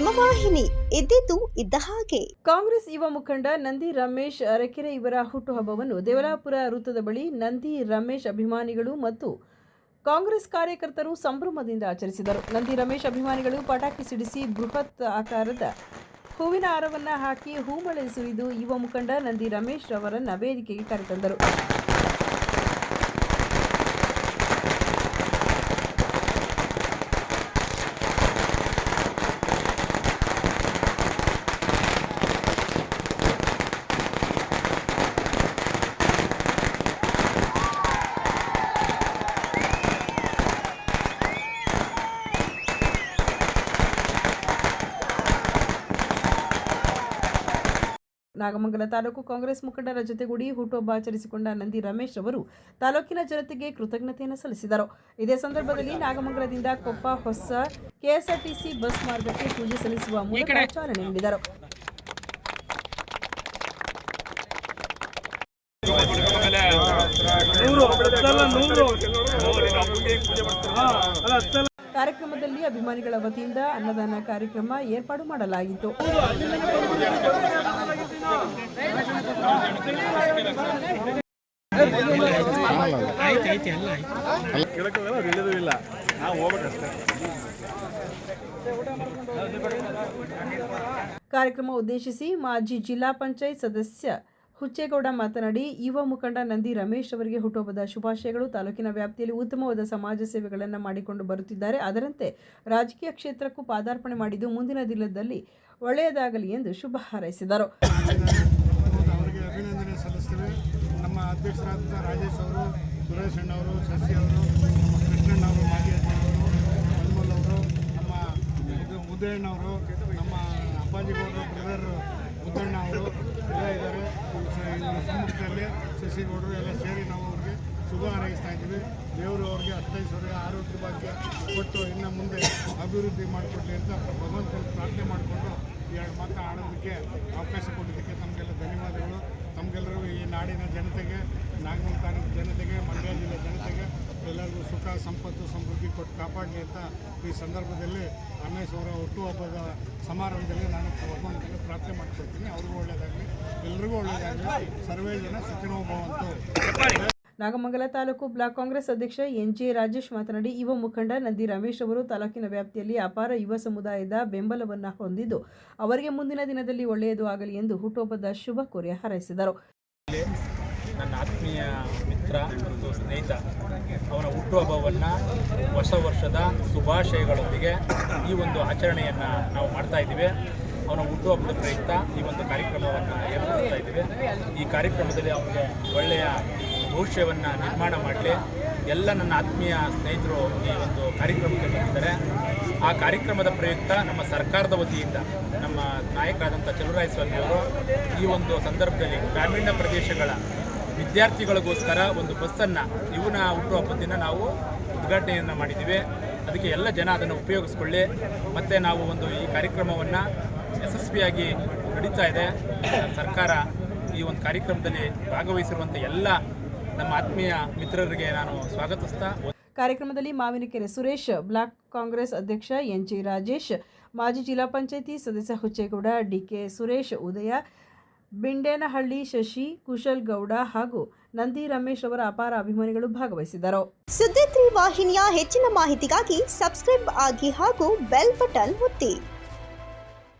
ಹಿಮವಾಹಿನಿ ಇದ್ದಿದ್ದು ಇದ್ದ ಹಾಗೆ. ಕಾಂಗ್ರೆಸ್ ಯುವ ಮುಖಂಡ ನಂದಿ ರಮೇಶ್ ಅರಕೆರೆ ಇವರ ಹುಟ್ಟುಹಬ್ಬವನ್ನು ದೇವಲಾಪುರ ವೃತ್ತದ ಬಳಿ ನಂದಿ ರಮೇಶ್ ಅಭಿಮಾನಿಗಳು ಮತ್ತು ಕಾಂಗ್ರೆಸ್ ಕಾರ್ಯಕರ್ತರು ಸಂಭ್ರಮದಿಂದ ಆಚರಿಸಿದರು. ನಂದಿ ರಮೇಶ್ ಅಭಿಮಾನಿಗಳು ಪಟಾಕಿ ಸಿಡಿಸಿ ಬೃಹತ್ ಆಕಾರದ ಹೂವಿನ ಹಾರವನ್ನು ಹಾಕಿ ಹೂಮಳೆ ಸುರಿದು ಯುವ ಮುಖಂಡ ನಂದಿ ರಮೇಶ್ ಅವರನ್ನ ವೇದಿಕೆಗೆ ಕರೆತಂದರು. ನಾಗಮಂಗಲ ತಾಲೂಕು ಕಾಂಗ್ರೆಸ್ ಮುಖಂಡರ ಜೊತೆಗೂಡಿ ಹುಟ್ಟುಹಬ್ಬ ಆಚರಿಸಿಕೊಂಡ ನಂದಿ ರಮೇಶ್ ಅವರು ತಾಲೂಕಿನ ಜನತೆಗೆ ಕೃತಜ್ಞತೆಯನ್ನು ಸಲ್ಲಿಸಿದರು. ಇದೇ ಸಂದರ್ಭದಲ್ಲಿ ನಾಗಮಂಗಲದಿಂದ ಕೊಪ್ಪ ಹೊಸ ಕೆಎಸ್ಆರ್ಟಿಸಿ ಬಸ್ ಮಾರ್ಗಕ್ಕೆ ಪೂಜೆ ಸಲ್ಲಿಸುವ ಮೂಲಕ ಚಾಲನೆ ನೀಡಿದರು. ಕಾರ್ಯಕ್ರಮದಲ್ಲಿ ಅಭಿಮಾನಿಗಳ ವತಿಯಿಂದ ಅನ್ನದಾನ ಕಾರ್ಯಕ್ರಮ ಏರ್ಪಾಡು ಮಾಡಲಾಗಿತ್ತು. ಇಳಿದು ಇಲ್ಲ ನಾವು ಹೋಗ್ಬೇಕಷ್ಟೇ ಕಾರ್ಯಕ್ರಮ ಉದ್ದೇಶಿಸಿ ಮಾಜಿ ಜಿಲ್ಲಾ ಪಂಚಾಯತ್ ಸದಸ್ಯ ಹುಚ್ಚೇಗೌಡ ಮಾತನಾಡಿ, ಯುವ ಮುಖಂಡ ನಂದಿ ರಮೇಶ್ ಅವರಿಗೆ ಹುಟ್ಟುಹಬ್ಬದ ಶುಭಾಶಯಗಳು. ತಾಲೂಕಿನ ವ್ಯಾಪ್ತಿಯಲ್ಲಿ ಉತ್ತಮವಾದ ಸಮಾಜ ಸೇವೆಗಳನ್ನು ಮಾಡಿಕೊಂಡು ಬರುತ್ತಿದ್ದಾರೆ. ಅದರಂತೆ ರಾಜಕೀಯ ಕ್ಷೇತ್ರಕ್ಕೂ ಪಾದಾರ್ಪಣೆ ಮಾಡಿದ್ದು ಮುಂದಿನ ದಿನದಲ್ಲಿ ಒಳ್ಳೆಯದಾಗಲಿ ಎಂದು ಶುಭ ಹಾರೈಸಿದರು ಅವರಿಗೆ ಅಭಿನಂದನೆ ಸಲ್ಲಿಸ್ತೀವಿ ನಮ್ಮ ಅಧ್ಯಕ್ಷರಾದಂಥ ರಾಜೇಶ್ ಅವರು ಸುರೇಶ್ ಅಣ್ಣವರು ಶಶಿ ಅವರು ನಮ್ಮ ಕೃಷ್ಣಣ್ಣವರು ಮಾಜಿ ಅಧ್ಯಕ್ಷರು ಹನುಮಲ್ ಅವರು ನಮ್ಮ ಇದು ಮುದ್ದಣ್ಣವರು ನಮ್ಮ ಅಪ್ಪಾಜಿಗೌಡರು ಬ್ರದರ್ ಮುದ್ದಣ್ಣ ಅವರು ಎಲ್ಲ ಇದ್ದಾರೆ. ಸಮ್ಮುಖದಲ್ಲಿ ಶಶಿಗೌಡರು ಎಲ್ಲ ಸೇರಿ ನಾವು ಅವ್ರಿಗೆ ಶುಭ ಹಾರೈಸ್ತಾ ಇದ್ದೀವಿ. ದೇವರು ಅವ್ರಿಗೆ ಅರ್ಥೈಸೋರಿಗೆ ಆರೋಗ್ಯ ಭಾಗ್ಯ ಕೊಟ್ಟು ಇನ್ನು ಮುಂದೆ ಅಭಿವೃದ್ಧಿ ಮಾಡಿಕೊಡ್ಲಿ ಅಂತ ಭಗವಂತನ ಪ್ರಾರ್ಥನೆ ಮಾಡಿಕೊಂಡು ಎರಡು ಮಾತು ಆಡೋದಕ್ಕೆ ಅವಕಾಶ ಕೊಟ್ಟಿದ್ದಕ್ಕೆ ತಮಗೆಲ್ಲ ಧನ್ಯವಾದಗಳು. ತಮಗೆಲ್ಲರಿಗೂ ಈ ನಾಡಿನ ಜನತೆಗೆ ನಾಗಮಂಗ್ ತಾಲೂಕು ಜನತೆಗೆ, ಮಂಡ್ಯ ಜಿಲ್ಲೆ ಜನತೆಗೆ ಎಲ್ಲರಿಗೂ ಸುಖ, ಸಂಪತ್ತು, ಸಮೃದ್ಧಿ ಕೊಟ್ಟು ಕಾಪಾಡಲಿ ಅಂತ ಈ ಸಂದರ್ಭದಲ್ಲಿ ಅವರ ಹುಟ್ಟುಹಬ್ಬದ ಸಮಾರಂಭದಲ್ಲಿ ನಾನು ಭಗವಂತನಿಗೆ ಪ್ರಾರ್ಥನೆ ಮಾಡ್ಕೊಳ್ತೀನಿ ಅವ್ರಿಗೂ ಒಳ್ಳೆಯದಾಗಲಿ ಎಲ್ರಿಗೂ ಒಳ್ಳೆಯದಾಗಲಿ ಸರ್ವೇ ಜನ ಸುಖಿನೋಭವಂತು ನಾಗಮಂಗಲ ತಾಲೂಕು ಬ್ಲಾಕ್ ಕಾಂಗ್ರೆಸ್ ಅಧ್ಯಕ್ಷ ಎನ್ ಜೆ ರಾಜೇಶ್ ಮಾತನಾಡಿ, ಯುವ ಮುಖಂಡ ನಂದಿ ರಮೇಶ್ ಅವರು ತಾಲೂಕಿನ ವ್ಯಾಪ್ತಿಯಲ್ಲಿ ಅಪಾರ ಯುವ ಸಮುದಾಯದ ಬೆಂಬಲವನ್ನು ಹೊಂದಿದ್ದು, ಅವರಿಗೆ ಮುಂದಿನ ದಿನದಲ್ಲಿ ಒಳ್ಳೆಯದು ಆಗಲಿ ಎಂದು ಹುಟ್ಟುಹಬ್ಬದ ಶುಭ ಕೋರಿ ಹಾರೈಸಿದರು. ಆತ್ಮೀಯ ಮಿತ್ರ ಮತ್ತು ಸ್ನೇಹಿತ ಅವನ ಹುಟ್ಟುಹಬ್ಬವನ್ನು ಹೊಸ ವರ್ಷದ ಶುಭಾಶಯಗಳೊಂದಿಗೆ ಈ ಒಂದು ಆಚರಣೆಯನ್ನು ನಾವು ಮಾಡ್ತಾ ಇದ್ದೀವಿ. ಅವನ ಹುಟ್ಟುಹಬ್ಬದ ಪ್ರಯುಕ್ತ ಈ ಒಂದು ಕಾರ್ಯಕ್ರಮವನ್ನು ಏರ್ಪಡಿಸ್ತಾ ಇದ್ದೀವಿ. ಈ ಕಾರ್ಯಕ್ರಮದಲ್ಲಿ ಅವನಿಗೆ ಒಳ್ಳೆಯ ಭವಿಷ್ಯವನ್ನು ನಿರ್ಮಾಣ ಮಾಡಲಿ. ಎಲ್ಲ ನನ್ನ ಆತ್ಮೀಯ ಸ್ನೇಹಿತರು ಈ ಒಂದು ಕಾರ್ಯಕ್ರಮಕ್ಕೆ ಬಂದಿದ್ದಾರೆ. ಆ ಕಾರ್ಯಕ್ರಮದ ಪ್ರಯುಕ್ತ ನಮ್ಮ ಸರ್ಕಾರದ ವತಿಯಿಂದ ನಮ್ಮ ನಾಯಕರಾದಂಥ ಚಲುವರಾಯಸ್ವಾಮಿ ಅವರು ಈ ಒಂದು ಸಂದರ್ಭದಲ್ಲಿ ಗ್ರಾಮೀಣ ಪ್ರದೇಶಗಳ ವಿದ್ಯಾರ್ಥಿಗಳಿಗೋಸ್ಕರ ಒಂದು ಬಸ್ಸನ್ನು ಇವನ ಹುಟ್ಟುಹಬ್ಬದ ದಿನ ನಾವು ಉದ್ಘಾಟನೆಯನ್ನು ಮಾಡಿದ್ದೀವಿ. ಅದಕ್ಕೆ ಎಲ್ಲ ಜನ ಅದನ್ನು ಉಪಯೋಗಿಸ್ಕೊಳ್ಳಿ. ಮತ್ತು ನಾವು ಒಂದು ಈ ಕಾರ್ಯಕ್ರಮವನ್ನು ಯಶಸ್ವಿಯಾಗಿ ನಡೀತಾ ಇದೆ. ಸರ್ಕಾರ ಈ ಒಂದು ಕಾರ್ಯಕ್ರಮದಲ್ಲಿ ಭಾಗವಹಿಸಿರುವಂಥ ಎಲ್ಲ ನಮ್ಮ ಆತ್ಮೀಯ ಮಿತ್ರರಿಗೆ ನಾನು ಸ್ವಾಗತಿಸ್ತಾ ಕಾರ್ಯಕ್ರಮದಲ್ಲಿ ಮಾವಿನಕೆರೆ ಸುರೇಶ್, ಬ್ಲಾಕ್ ಕಾಂಗ್ರೆಸ್ ಅಧ್ಯಕ್ಷ ಎನ್ ಜಿ ರಾಜೇಶ್, ಮಾಜಿ ಜಿಲ್ಲಾ ಪಂಚಾಯಿತಿ ಸದಸ್ಯ ಹುಚ್ಚೇಗೌಡ ಡಿಕೆ ಸುರೇಶ್, ಉದಯ ಬಿಂಡೇನಹಳ್ಳಿ ಶಶಿ ಕುಶಲ್ ಗೌಡ ಹಾಗೂ ನಂದಿ ರಮೇಶ್ ಅವರ ಅಪಾರ ಅಭಿಮಾನಿಗಳು ಭಾಗವಹಿಸಿದರು. ಸುದ್ದಿ ವಾಹಿನಿಯ ಹೆಚ್ಚಿನ ಮಾಹಿತಿಗಾಗಿ ಸಬ್ಸ್ಕ್ರೈಬ್ ಆಗಿ ಹಾಗೂ ಬೆಲ್ ಬಟನ್ ಒತ್ತಿ.